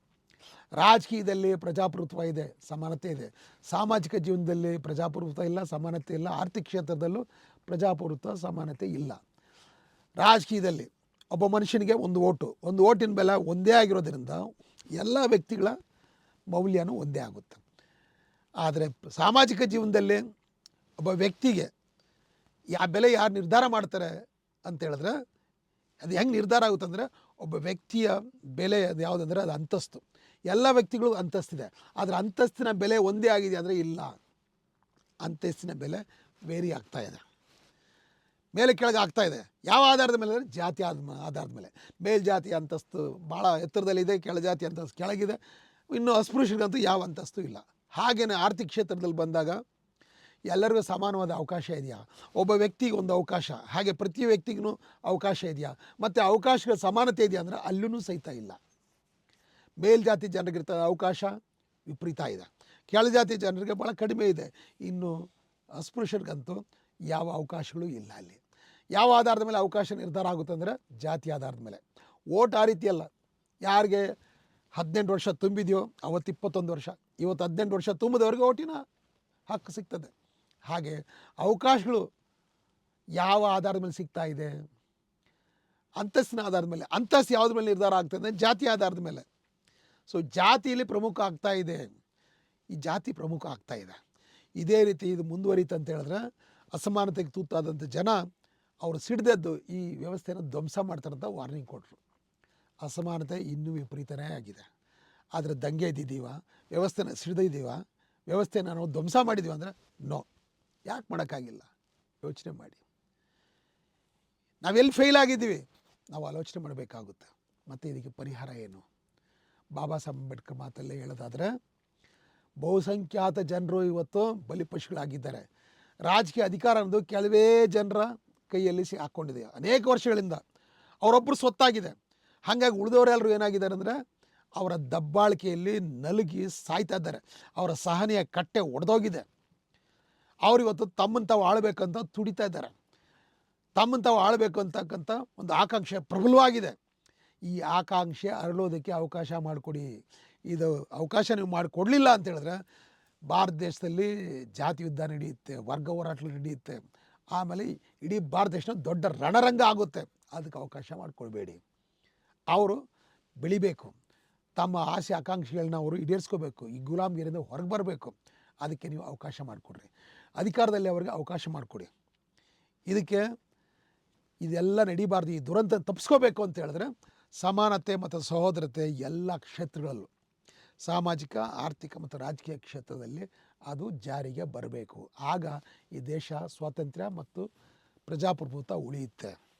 ರಾಜಕೀಯದಲ್ಲಿ ಪ್ರಜಾಪ್ರಭುತ್ವ ಇದೆ, ಸಮಾನತೆ ಇದೆ. ಸಾಮಾಜಿಕ ಜೀವನದಲ್ಲಿ ಪ್ರಜಾಪ್ರಭುತ್ವ ಇಲ್ಲ, ಸಮಾನತೆ ಇಲ್ಲ. ಆರ್ಥಿಕ ಕ್ಷೇತ್ರದಲ್ಲೂ ಪ್ರಜಾಪ್ರಭುತ್ವ, ಸಮಾನತೆ ಇಲ್ಲ. ರಾಜಕೀಯದಲ್ಲಿ ಒಬ್ಬ ಮನುಷ್ಯನಿಗೆ ಒಂದು ಓಟು. ಒಂದು ಓಟಿನ ಬೆಲೆ ಒಂದೇ ಆಗಿರೋದ್ರಿಂದ ಎಲ್ಲ ವ್ಯಕ್ತಿಗಳ ಮೌಲ್ಯನೂ ಒಂದೇ ಆಗುತ್ತೆ. ಆದರೆ ಸಾಮಾಜಿಕ ಜೀವನದಲ್ಲಿ ಒಬ್ಬ ವ್ಯಕ್ತಿಗೆ ಯಾ, ಬೆಲೆ ಯಾರು ನಿರ್ಧಾರ ಮಾಡ್ತಾರೆ ಅಂತ ಹೇಳಿದ್ರೆ ಅದು ಹೆಂಗೆ ನಿರ್ಧಾರ ಆಗುತ್ತೆ ಅಂದರೆ ಒಬ್ಬ ವ್ಯಕ್ತಿಯ ಬೆಲೆ ಅದು ಯಾವುದಂದ್ರೆ ಅದು ಅಂತಸ್ತು. ಎಲ್ಲ ವ್ಯಕ್ತಿಗಳು ಅಂತಸ್ತಿದೆ ಆದರೆ ಅಂತಸ್ತಿನ ಬೆಲೆ ಒಂದೇ ಆಗಿದೆ ಅಂದರೆ ಇಲ್ಲ. ಅಂತಸ್ತಿನ ಬೆಲೆ ವೇರಿ ಆಗ್ತಾ ಇದೆ. ಮೇಲೆ ಕೆಳಗೆ ಆಗ್ತಾ ಇದೆ. ಯಾವ ಆಧಾರದ ಮೇಲೆ ಅಂದರೆ ಜಾತಿ ಆದ, ಆಧಾರದ ಮೇಲೆ. ಮೇಲ್ಜಾತಿ ಅಂತಸ್ತು ಭಾಳ ಎತ್ತರದಲ್ಲಿದೆ, ಕೆಳಜಾತಿ ಅಂತಸ್ತು ಕೆಳಗಿದೆ. ಇನ್ನು ಅಸ್ಪೃಶ್ಯರಿಗಂತೂ ಯಾವ ಅಂತಸ್ತು ಇಲ್ಲ. ಹಾಗೆಯೇ ಆರ್ಥಿಕ ಕ್ಷೇತ್ರದಲ್ಲಿ ಬಂದಾಗ ಎಲ್ಲರಿಗೂ ಸಮಾನವಾದ ಅವಕಾಶ ಇದೆಯಾ? ಒಬ್ಬ ವ್ಯಕ್ತಿಗೆ ಒಂದು ಅವಕಾಶ, ಹಾಗೆ ಪ್ರತಿ ವ್ಯಕ್ತಿಗೂ ಅವಕಾಶ ಇದೆಯಾ? ಮತ್ತು ಅವಕಾಶಗಳ ಸಮಾನತೆ ಇದೆಯಾ ಅಂದರೆ ಅಲ್ಲೂ ಸಹಿತ ಇಲ್ಲ. ಮೇಲ್ಜಾತಿ ಜನರಿಗಿರ್ತದ ಅವಕಾಶ ವಿಪರೀತ ಇದೆ. ಕೆಳಜಾತಿ ಜನರಿಗೆ ಭಾಳ ಕಡಿಮೆ ಇದೆ. ಇನ್ನು ಅಸ್ಪೃಶ್ಯರಿಗಂತೂ ಯಾವ ಅವಕಾಶಗಳು ಇಲ್ಲ ಅಲ್ಲಿ. ಯಾವ ಆಧಾರದ ಮೇಲೆ ಅವಕಾಶ ನಿರ್ಧಾರ ಆಗುತ್ತೆ ಅಂದರೆ ಜಾತಿ ಆಧಾರದ ಮೇಲೆ. ಓಟ್ ಆ ರೀತಿ ಅಲ್ಲ ಯಾರಿಗೆ ಹದಿನೆಂಟು ವರ್ಷ ತುಂಬಿದೆಯೋ ಅವತ್ತು ಇಪ್ಪತ್ತೊಂದು ವರ್ಷ. ಇವತ್ತು ಹದಿನೆಂಟು ವರ್ಷ ತುಂಬಿದವ್ರಿಗೆ ಓಟಿನ ಹಕ್ಕು ಸಿಗ್ತದೆ. ಹಾಗೆ ಅವಕಾಶಗಳು ಯಾವ ಆಧಾರದ ಮೇಲೆ ಸಿಗ್ತಾ ಇದೆ, ಅಂತಸ್ತಿನ ಆಧಾರದ ಮೇಲೆ, ಅಂತಸ್ತು ಯಾವುದ್ರ ಮೇಲೆ ನಿರ್ಧಾರ ಆಗ್ತದೆ ಜಾತಿ ಆಧಾರದ ಮೇಲೆ. ಸೊ ಜಾತಿಯಲ್ಲಿ ಪ್ರಮುಖ ಆಗ್ತಾ ಇದೆ. ಈ ಜಾತಿ ಪ್ರಮುಖ ಆಗ್ತಾ ಇದೆ. ಇದೇ ರೀತಿ ಇದು ಮುಂದುವರಿತು ಅಂತ ಹೇಳಿದ್ರೆ ಅಸಮಾನತೆಗೆ ತೂತಾದಂಥ ಜನ ಅವರು ಸಿಡ್ದದ್ದು ಈ ವ್ಯವಸ್ಥೆಯನ್ನು ಧ್ವಂಸ ಮಾಡ್ತಾರಂತ ವಾರ್ನಿಂಗ್ ಕೊಟ್ಟರು ಅಸಮಾನತೆ ಇನ್ನೂ ವಿಪರೀತನೇ ಆಗಿದೆ. ಆದರೆ ದಂಗೆ ಎದ್ದಿದ್ದೀವ ವ್ಯವಸ್ಥೆನ ಸಿಡ್ದಿದ್ದೀವ ವ್ಯವಸ್ಥೆನ ನಾವು ಧ್ವಂಸ ಮಾಡಿದ್ದೀವಿ ಅಂದರೆ ನೋ ಯಾಕೆ ಮಾಡೋಕ್ಕಾಗಿಲ್ಲ? ಯೋಚನೆ ಮಾಡಿ. ನಾವೆಲ್ಲಿ ಫೇಲ್ ಆಗಿದ್ದೀವಿ? ನಾವು ಆಲೋಚನೆ ಮಾಡಬೇಕಾಗುತ್ತೆ. ಮತ್ತು ಇದಕ್ಕೆ ಪರಿಹಾರ ಏನು? ಬಾಬಾ ಸಾಹೇಬ್ ಅಂಬೇಡ್ಕರ್ ಮಾತಲ್ಲೇ ಹೇಳೋದಾದರೆ, ಬಹುಸಂಖ್ಯಾತ ಜನರು ಇವತ್ತು ಬಲಿಪಶುಗಳಾಗಿದ್ದಾರೆ ರಾಜಕೀಯ ಅಧಿಕಾರ ಅನ್ನೋದು ಕೆಲವೇ ಜನರ ಕೈಯಲ್ಲಿ ಸಿ ಹಾಕ್ಕೊಂಡಿದೆ ಅನೇಕ ವರ್ಷಗಳಿಂದ ಅವರೊಬ್ಬರು ಸ್ವತ್ತಾಗಿದೆ. ಹಾಗಾಗಿ ಉಳಿದವರೆಲ್ಲರೂ ಏನಾಗಿದ್ದಾರೆ ಅಂದರೆ ಅವರ ದಬ್ಬಾಳಿಕೆಯಲ್ಲಿ ನಲುಗಿ ಸಾಯ್ತಾ ಇದ್ದಾರೆ. ಅವರ ಸಹನೆಯ ಕಟ್ಟೆ ಒಡೆದೋಗಿದೆ. ಅವರಿವತ್ತು ತಮ್ಮನ್ನು ತಾವು ಆಳ್ಬೇಕಂತ ತುಡಿತಾ ಇದ್ದಾರೆ. ತಮ್ಮನ್ನು ತಾವು ಆಳ್ಬೇಕು ಅಂತಕ್ಕಂಥ ಒಂದು ಆಕಾಂಕ್ಷೆ ಪ್ರಬಲವಾಗಿದೆ. ಈ ಆಕಾಂಕ್ಷೆ ಅರಳೋದಕ್ಕೆ ಅವಕಾಶ ಮಾಡಿಕೊಡಿ. ಇದು ಅವಕಾಶ ನೀವು ಮಾಡಿಕೊಡ್ಲಿಲ್ಲ ಅಂತ ಹೇಳಿದ್ರೆ ಭಾರತ ದೇಶದಲ್ಲಿ ಜಾತಿ ಯುದ್ಧ ನಡೆಯುತ್ತೆ, ವರ್ಗ ಹೋರಾಟ ನಡೆಯುತ್ತೆ. ಆಮೇಲೆ ಇಡೀ ಭಾರತ ದೇಶ ದೊಡ್ಡ ರಣರಂಗ ಆಗುತ್ತೆ. ಅದಕ್ಕೆ ಅವಕಾಶ ಮಾಡಿಕೊಡ್ಬೇಡಿ ಅವರು ಬೆಳಿಬೇಕು. ತಮ್ಮ ಆಸೆ ಆಕಾಂಕ್ಷೆಗಳನ್ನ ಅವರು ಈಡೇರಿಸ್ಕೋಬೇಕು. ಈ ಗುಲಾಮಗಿರಿಯಿಂದ ಹೊರಗೆ ಬರಬೇಕು. ಅದಕ್ಕೆ ನೀವು ಅವಕಾಶ ಮಾಡಿಕೊಡ್ರಿ. ಅಧಿಕಾರದಲ್ಲಿ ಅವರಿಗೆ ಅವಕಾಶ ಮಾಡಿಕೊಡಿ. ಇದಕ್ಕೆ ಇದೆಲ್ಲ ನಡೀಬಾರ್ದು. ಈ ದುರಂತ ತಪ್ಪಿಸ್ಕೋಬೇಕು ಅಂತ ಹೇಳಿದ್ರೆ ಸಮಾನತೆ ಮತ್ತು ಸಹೋದರತೆ ಎಲ್ಲ ಕ್ಷೇತ್ರಗಳಲ್ಲೂ. ಸಾಮಾಜಿಕ, ಆರ್ಥಿಕ ಮತ್ತು ರಾಜಕೀಯ ಕ್ಷೇತ್ರದಲ್ಲಿ ಅದು ಜಾರಿಗೆ ಬರಬೇಕು. ಆಗ ಈ ದೇಶ ಸ್ವಾತಂತ್ರ್ಯ ಮತ್ತು ಪ್ರಜಾಪ್ರಭುತ್ವ ಉಳಿಯುತ್ತೆ.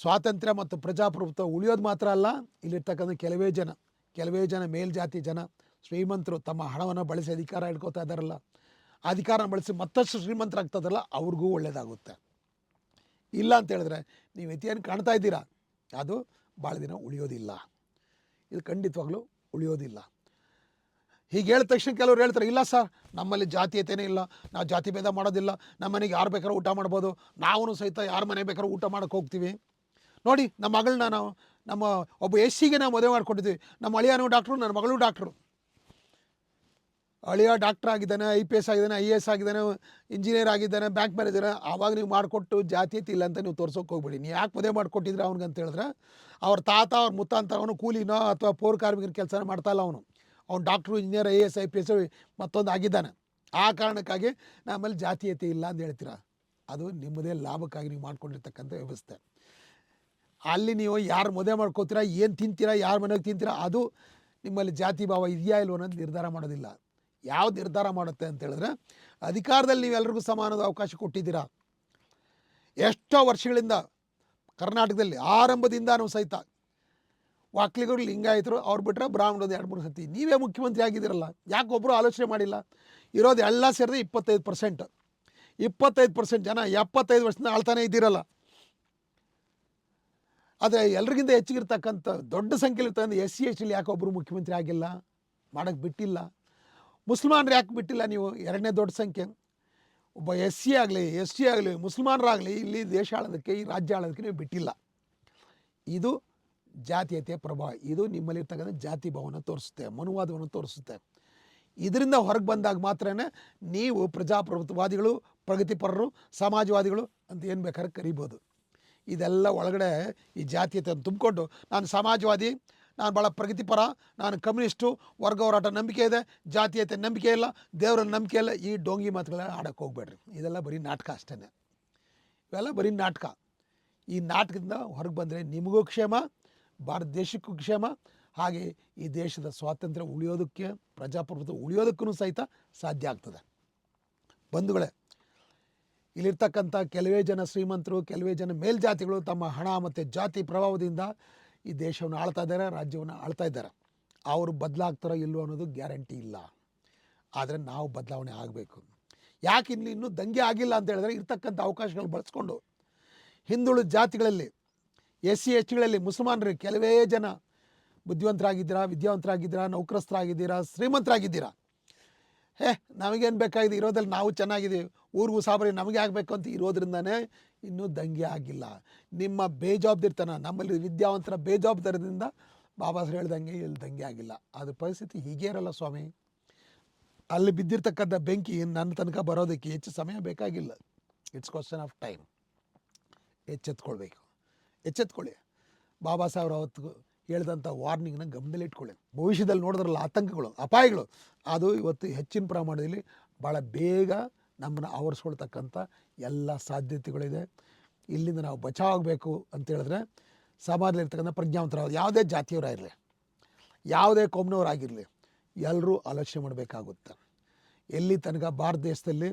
ಸ್ವಾತಂತ್ರ್ಯ ಮತ್ತು ಪ್ರಜಾಪ್ರಭುತ್ವ ಉಳಿಯೋದು ಮಾತ್ರ ಅಲ್ಲ, ಇಲ್ಲಿರ್ತಕ್ಕಂಥ ಕೆಲವೇ ಜನ ಕೆಲವೇ ಜನ ಮೇಲ್ಜಾತಿ ಜನ, ಶ್ರೀಮಂತರು ತಮ್ಮ ಹಣವನ್ನು ಬಳಸಿ ಅಧಿಕಾರ ಇಟ್ಕೋತಾ ಇದ್ದಾರಲ್ಲ ಅಧಿಕಾರ ಬಳಸಿ ಮತ್ತಷ್ಟು ಶ್ರೀಮಂತರಾಗ್ತದಲ್ಲ ಅವ್ರಿಗೂ ಒಳ್ಳೆಯದಾಗುತ್ತೆ ಇಲ್ಲ ಅಂತ ಹೇಳಿದ್ರೆ ನೀವು ಇತಿಯನ್ನು ಕಾಣ್ತಾ ಇದ್ದೀರಾ? ಅದು ಭಾಳ ದಿನ ಉಳಿಯೋದಿಲ್ಲ. ಇದು ಖಂಡಿತವಾಗ್ಲೂ ಉಳಿಯೋದಿಲ್ಲ. ಹೀಗೆ ಹೇಳಿದ ತಕ್ಷಣ ಕೆಲವರು ಹೇಳ್ತಾರೆ, ಇಲ್ಲ ಸರ್, ನಮ್ಮಲ್ಲಿ ಜಾತೀಯತೆಯೇ ಇಲ್ಲ, ನಾವು ಜಾತಿ ಭೇದ ಮಾಡೋದಿಲ್ಲ ನಮ್ಮ ಮನೆಗೆ ಯಾರು ಬೇಕಾದ್ರೂ ಊಟ ಮಾಡ್ಬೋದು ನಾವು ಸಹಿತ ಯಾರ ಮನೆ ಬೇಕಾದ್ರೂ ಊಟ ಮಾಡೋಕ್ಕೆ ಹೋಗ್ತೀವಿ. ನೋಡಿ, ನಮ್ಮ ಮಗಳನ್ನ ನಾವು, ನಮ್ಮ ಒಬ್ಬ ಎಸ್ ಸಿಗೆ ನಾವು ಮದುವೆ ಮಾಡಿಕೊಟ್ಟಿದ್ವಿ ನಮ್ಮ ಅಳಿಯನೂ ಡಾಕ್ಟ್ರು, ನನ್ನ ಮಗಳು ಡಾಕ್ಟ್ರು. ಅಳಿಯ ಡಾಕ್ಟರ್ ಆಗಿದ್ದಾನೆ, ಐ ಪಿ ಎಸ್ ಆಗಿದ್ದಾನೆ, ಐ ಎ ಎಸ್ ಆಗಿದ್ದಾನೆ, ಇಂಜಿನಿಯರ್ ಆಗಿದ್ದಾನೆ, ಬ್ಯಾಂಕ್ ಮ್ಯಾನೇಜರ್. ಆವಾಗ ನೀವು ಮಾಡಿಕೊಟ್ಟು ಜಾತೀಯತೆ ಇಲ್ಲ ಅಂತ ನೀವು ತೋರ್ಸೋಕೆ ಹೋಗ್ಬಿಡಿ. ನೀವು ಯಾಕೆ ಮದುವೆ ಮಾಡಿಕೊಟ್ಟಿದ್ರೆ ಅವ್ನಿಗೆ ಅಂತ ಹೇಳಿದ್ರೆ, ಅವ್ರ ತಾತ, ಅವ್ರ ಮುತ್ತಾಂತ ಅವನು ಕೂಲಿನೋ ಅಥವಾ ಪೌರ ಕಾರ್ಮಿಕರ ಕೆಲಸನ ಮಾಡ್ತಾ ಇಲ್ಲ ಅವನು. ಅವ್ನು doctor, engineer, I A S, I P S ಮತ್ತೊಂದು ಆಗಿದ್ದಾನೆ. ಆ ಕಾರಣಕ್ಕಾಗಿ ನಮ್ಮಲ್ಲಿ ಜಾತೀಯತೆ ಇಲ್ಲ ಅಂತ ಹೇಳ್ತೀರಾ? ಅದು ನಿಮ್ಮದೇ ಲಾಭಕ್ಕಾಗಿ ನೀವು ಮಾಡ್ಕೊಂಡಿರ್ತಕ್ಕಂಥ ವ್ಯವಸ್ಥೆ. ಅಲ್ಲಿ ನೀವು ಯಾರು ಮದುವೆ ಮಾಡ್ಕೋತೀರಾ, ಏನು ತಿಂತೀರಾ, ಯಾರ ಮನೆಗೆ ತಿಂತೀರಾ, ಅದು ನಿಮ್ಮಲ್ಲಿ ಜಾತಿ ಭಾವ ಇದೆಯಾ ಇಲ್ವೋ ಅನ್ನೋದು ನಿರ್ಧಾರ ಮಾಡೋದಿಲ್ಲ. ಯಾವ್ದು ನಿರ್ಧಾರ ಮಾಡುತ್ತೆ ಅಂತ ಹೇಳಿದ್ರೆ, ಅಧಿಕಾರದಲ್ಲಿ ನೀವೆಲ್ರಿಗೂ ಸಮಾನದ ಅವಕಾಶ ಕೊಟ್ಟಿದ್ದೀರಾ. ಎಷ್ಟೋ ವರ್ಷಗಳಿಂದ ಕರ್ನಾಟಕದಲ್ಲಿ ಆರಂಭದಿಂದಾನೂ ಸಹಿತ ವಾಕ್ಲಿಗರು, ಲಿಂಗಾಯತರು ಅವ್ರು ಬಿಟ್ಟರೆ ಬ್ರಾಹ್ಮಣದ ಎರಡು, ಮೂರು ಸತಿ. ನೀವೇ ಮುಖ್ಯಮಂತ್ರಿ ಆಗಿದ್ದೀರಲ್ಲ, ಯಾಕೆ ಒಬ್ಬರು ಆಲೋಚನೆ ಮಾಡಿಲ್ಲ? ಇರೋದು ಎಲ್ಲ ಸೇರಿದ್ರೆ ಇಪ್ಪತ್ತೈದು ಪರ್ಸೆಂಟ್ ಇಪ್ಪತ್ತೈದು ಪರ್ಸೆಂಟ್ ಜನ ಎಪ್ಪತ್ತೈದು ವರ್ಷದಿಂದ ಆಳ್ತಾನೆ ಇದ್ದೀರಲ್ಲ. ಆದರೆ ಎಲ್ರಿಗಿಂತ ಹೆಚ್ಚಿಗಿರ್ತಕ್ಕಂಥ ದೊಡ್ಡ ಸಂಖ್ಯೆಲಿರ್ತಕ್ಕಂಥ ಎಸ್ ಸಿ, ಎಸ್ ಟಿಲಿ ಯಾಕೆ ಒಬ್ಬರು ಮುಖ್ಯಮಂತ್ರಿ ಆಗಿಲ್ಲ ಮಾಡೋಕ್ಕೆ ಬಿಟ್ಟಿಲ್ಲ. ಮುಸ್ಲ್ಮಾನ್ರು ಯಾಕೆ ಬಿಟ್ಟಿಲ್ಲ ನೀವು? ಎರಡನೇ ದೊಡ್ಡ ಸಂಖ್ಯೆ. ಒಬ್ಬ ಎಸ್ ಸಿ ಆಗಲಿ, ಎಸ್ ಟಿ ಆಗಲಿ, ಮುಸ್ಲ್ಮಾನರಾಗಲಿ ಇಲ್ಲಿ ದೇಶ ಆಳೋದಕ್ಕೆ, ಈ ರಾಜ್ಯ ಆಳೋದಕ್ಕೆ ನೀವು ಬಿಟ್ಟಿಲ್ಲ. ಇದು ಜಾತೀಯತೆಯ ಪ್ರಭಾವ. ಇದು ನಿಮ್ಮಲ್ಲಿರ್ತಕ್ಕಂಥ ಜಾತಿ ಭಾವನ ತೋರಿಸುತ್ತೆ, ಮನುವಾದವನ್ನು ತೋರಿಸುತ್ತೆ. ಇದರಿಂದ ಹೊರಗೆ ಬಂದಾಗ ಮಾತ್ರ ನೀವು ಪ್ರಜಾಪ್ರಭುತ್ವವಾದಿಗಳು, ಪ್ರಗತಿಪರರು, ಸಮಾಜವಾದಿಗಳು ಅಂತ ಏನು ಬೇಕಾದ್ರೆ ಕರಿಬೋದು. ಇದೆಲ್ಲ ಒಳಗಡೆ ಈ ಜಾತೀಯತೆಯನ್ನು ತುಂಬಿಕೊಂಡು ನಾನು ಸಮಾಜವಾದಿ, ನಾನು ಭಾಳ ಪ್ರಗತಿಪರ, ನಾನು ಕಮ್ಯುನಿಸ್ಟು ವರ್ಗ ಹೋರಾಟ ನಂಬಿಕೆ ಇದೆ, ಜಾತೀಯತೆ ನಂಬಿಕೆ ಇಲ್ಲ, ದೇವರ ನಂಬಿಕೆ ಇಲ್ಲ, ಈ ಡೋಂಗಿ ಮಾತುಗಳೆಲ್ಲ ಆಡೋಕ್ಕೆ ಹೋಗ್ಬೇಡ್ರಿ. ಇದೆಲ್ಲ ಬರೀ ನಾಟಕ ಅಷ್ಟೇ ಇವೆಲ್ಲ ಬರೀ ನಾಟಕ. ಈ ನಾಟಕದಿಂದ ಹೊರಗೆ ಬಂದರೆ ನಿಮಗೂ ಕ್ಷೇಮ, ಭಾರತ ದೇಶಕ್ಕೂ ಕ್ಷೇಮ, ಹಾಗೆ ಈ ದೇಶದ ಸ್ವಾತಂತ್ರ್ಯ ಉಳಿಯೋದಕ್ಕೆ, ಪ್ರಜಾಪ್ರಭುತ್ವ ಉಳಿಯೋದಕ್ಕೂ ಸಹಿತ ಸಾಧ್ಯ ಆಗ್ತದೆ. ಬಂಧುಗಳೇ ಇಲ್ಲಿರ್ತಕ್ಕಂಥ ಕೆಲವೇ ಜನ ಶ್ರೀಮಂತರು, ಕೆಲವೇ ಜನ ಮೇಲ್ಜಾತಿಗಳು ತಮ್ಮ ಹಣ ಮತ್ತು ಜಾತಿ ಪ್ರಭಾವದಿಂದ ಈ ದೇಶವನ್ನು ಆಳ್ತಾ ಇದ್ದಾರೆ, ರಾಜ್ಯವನ್ನು ಆಳ್ತಾ ಇದ್ದಾರೆ. ಅವರು ಬದಲಾಗ್ತಾರೋ ಇಲ್ಲವೋ ಅನ್ನೋದು ಗ್ಯಾರಂಟಿ ಇಲ್ಲ. ಆದರೆ ನಾವು ಬದಲಾವಣೆ ಆಗಬೇಕು. ಯಾಕೆ ಇಲ್ಲಿ ಇನ್ನೂ ದಂಗೆ ಆಗಿಲ್ಲ ಅಂತ ಹೇಳಿದ್ರೆ ಇರ್ತಕ್ಕಂಥ ಅವಕಾಶಗಳು ಬಳಸ್ಕೊಂಡು ಹಿಂದುಳಿದ ಜಾತಿಗಳಲ್ಲಿ ಎಸ್ ಸಿ ಎಚ್ ಟಿಗಳಲ್ಲಿ ಮುಸಲ್ಮಾನರು, ಕೆಲವೇ ಜನ ಬುದ್ಧಿವಂತರಾಗಿದ್ದೀರಾ, ವಿದ್ಯಾವಂತರಾಗಿದ್ದೀರಾ, ನೌಕರಸ್ಥರಾಗಿದ್ದೀರಾ, ಶ್ರೀಮಂತರಾಗಿದ್ದೀರಾ ಹೇ, ನಮಗೇನು ಬೇಕಾಗಿದೆ? ಇರೋದ್ರಲ್ಲಿ ನಾವು ಚೆನ್ನಾಗಿದ್ದೀವಿ. ಊರಿಗೂ ಸಾಬರಿ ನಮಗೆ ಆಗಬೇಕು ಅಂತ ಇರೋದ್ರಿಂದನೇ ಇನ್ನೂ ದಂಗೆ ಆಗಿಲ್ಲ. ನಿಮ್ಮ ಬೇಜವಾಬ್ದಾರಿತನ, ನಮ್ಮಲ್ಲಿ ವಿದ್ಯಾವಂತರ ಬೇಜವಾಬ್ದಾರದಿಂದ ಬಾಬಾ ಸರ್ ಹೇಳ್ದಂಗೆ ಇಲ್ಲಿ ದಂಗೆ ಆಗಿಲ್ಲ. ಅದ್ರ ಪರಿಸ್ಥಿತಿ ಹೀಗೇ ಇರಲ್ಲ ಸ್ವಾಮಿ. ಅಲ್ಲಿ ಬಿದ್ದಿರ್ತಕ್ಕಂಥ ಬೆಂಕಿ ನನ್ನ ತನಕ ಬರೋದಕ್ಕೆ ಹೆಚ್ಚು ಸಮಯ ಬೇಕಾಗಿಲ್ಲ. ಇಟ್ಸ್ ಕ್ವಶನ್ ಆಫ್ ಟೈಮ್ ಎಚ್ಚೆತ್ಕೊಳ್ಬೇಕು. ಎಚ್ಚೆತ್ಕೊಳ್ಳಿ. ಬಾಬಾ ಸಾಹೇಬ್ರ ಅವತ್ತು ಹೇಳಿದಂಥ ವಾರ್ನಿಂಗ್ನ ಗಮನದಲ್ಲಿ ಇಟ್ಕೊಳ್ಳಿ. ಭವಿಷ್ಯದಲ್ಲಿ ನೋಡಿದ್ರಲ್ಲ ಆತಂಕಗಳು, ಅಪಾಯಗಳು, ಅದು ಇವತ್ತು ಹೆಚ್ಚಿನ ಪ್ರಮಾಣದಲ್ಲಿ ಭಾಳ ಬೇಗ ನಮ್ಮನ್ನು ಆವರಿಸ್ಕೊಳ್ತಕ್ಕಂಥ ಎಲ್ಲ ಸಾಧ್ಯತೆಗಳಿದೆ. ಇಲ್ಲಿಂದ ನಾವು ಬಚಾವ್ ಆಗಬೇಕು ಅಂತ ಹೇಳಿದ್ರೆ ಸಮಾಜದಲ್ಲಿರ್ತಕ್ಕಂಥ ಪ್ರಜ್ಞಾವಂತರಾದ ಯಾವುದೇ ಜಾತಿಯವರಾಗಿರಲಿ ಯಾವುದೇ ಕೊಮ್ನವರಾಗಿರಲಿ ಎಲ್ಲರೂ ಆಲೋಚನೆ ಮಾಡಬೇಕಾಗುತ್ತೆ. ಎಲ್ಲಿ ತನಕ ಭಾರತ ದೇಶದಲ್ಲಿ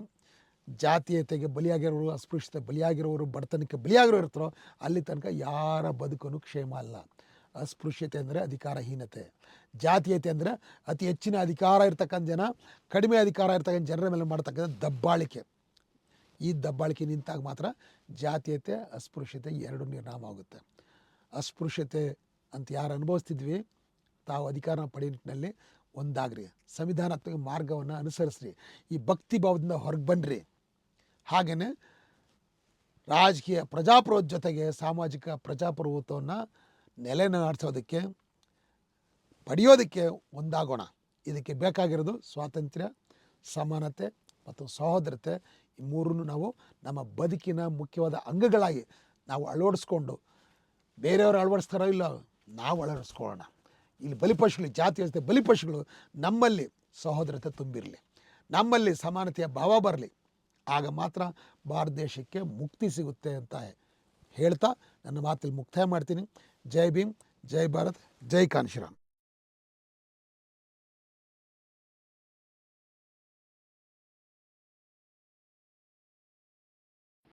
ಜಾತೀಯತೆಗೆ ಬಲಿಯಾಗಿರೋರು, ಅಸ್ಪೃಶ್ಯತೆ ಬಲಿಯಾಗಿರೋರು, ಬಡತನಕ್ಕೆ ಬಲಿಯಾಗಿರೋ ಇರ್ತಾರೋ ಅಲ್ಲಿ ತನಕ ಯಾರ ಬದುಕನ್ನು ಕ್ಷೇಮ ಅಲ್ಲ. ಅಸ್ಪೃಶ್ಯತೆ ಅಂದರೆ ಅಧಿಕಾರಹೀನತೆ. ಜಾತೀಯತೆ ಅಂದರೆ ಅತಿ ಹೆಚ್ಚಿನ ಅಧಿಕಾರ ಇರ್ತಕ್ಕಂಥ ಜನ, ಕಡಿಮೆ ಅಧಿಕಾರ ಇರ್ತಕ್ಕಂಥ ಜನರ ಮೇಲೆ ಮಾಡ್ತಕ್ಕಂಥ ದಬ್ಬಾಳಿಕೆ. ಈ ದಬ್ಬಾಳಿಕೆ ನಿಂತಾಗ ಮಾತ್ರ ಜಾತೀಯತೆ, ಅಸ್ಪೃಶ್ಯತೆ ಎರಡು ನಿರ್ನಾಮ ಆಗುತ್ತೆ. ಅಸ್ಪೃಶ್ಯತೆ ಅಂತ ಯಾರು ಅನುಭವಿಸ್ತಿದ್ವಿ? ತಾವು ಅಧಿಕಾರ ಪಡೆಯ ನಿಟ್ಟಿನಲ್ಲಿ ಒಂದಾಗ್ರಿ. ಸಂವಿಧಾನಾತ್ಮಕ ಮಾರ್ಗವನ್ನು ಅನುಸರಿಸ್ರಿ. ಈ ಭಕ್ತಿ ಭಾವದಿಂದ ಹೊರಗೆ ಬನ್ನಿರಿ ಹಾಗೆಯೇ ರಾಜಕೀಯ ಪ್ರಜಾಪ್ರಭುತ್ವ ಜೊತೆಗೆ ಸಾಮಾಜಿಕ ಪ್ರಜಾಪ್ರಭುತ್ವವನ್ನು ನೆಲೆನಾಡಿಸೋದಕ್ಕೆ ಪಡೆಯೋದಕ್ಕೆ ಒಂದಾಗೋಣ. ಇದಕ್ಕೆ ಬೇಕಾಗಿರೋದು ಸ್ವಾತಂತ್ರ್ಯ, ಸಮಾನತೆ ಮತ್ತು ಸಹೋದರತೆ. ಈ ಮೂರನ್ನು ನಾವು ನಮ್ಮ ಬದುಕಿನ ಮುಖ್ಯವಾದ ಅಂಗಗಳಾಗಿ ನಾವು ಅಳವಡಿಸ್ಕೊಂಡು, ಬೇರೆಯವರು ಅಳವಡಿಸ್ತಾರೋ ಇಲ್ಲ ನಾವು ಅಳವಡಿಸ್ಕೊಳ್ಳೋಣ. ಇಲ್ಲಿ ಬಲಿಪಶುಗಳು, ಜಾತಿ ವ್ಯವಸ್ಥೆ ಬಲಿಪಶುಗಳು ನಮ್ಮಲ್ಲಿ ಸಹೋದರತೆ ತುಂಬಿರಲಿ. ನಮ್ಮಲ್ಲಿ ಸಮಾನತೆಯ ಭಾವ ಬರಲಿ. ಆಗ ಮಾತ್ರ ಭಾರತ ದೇಶಕ್ಕೆ ಮುಕ್ತಿ ಸಿಗುತ್ತೆ ಅಂತ ಹೇಳ್ತಾ ನನ್ನ ಮಾತಲ್ಲಿ ಮುಕ್ತಾಯ ಮಾಡ್ತೀನಿ. ಜೈ ಭೀಮ್ ಜೈ ಭಾರತ್ ಜೈ ಕಾನ್ಶಿರಾಮ್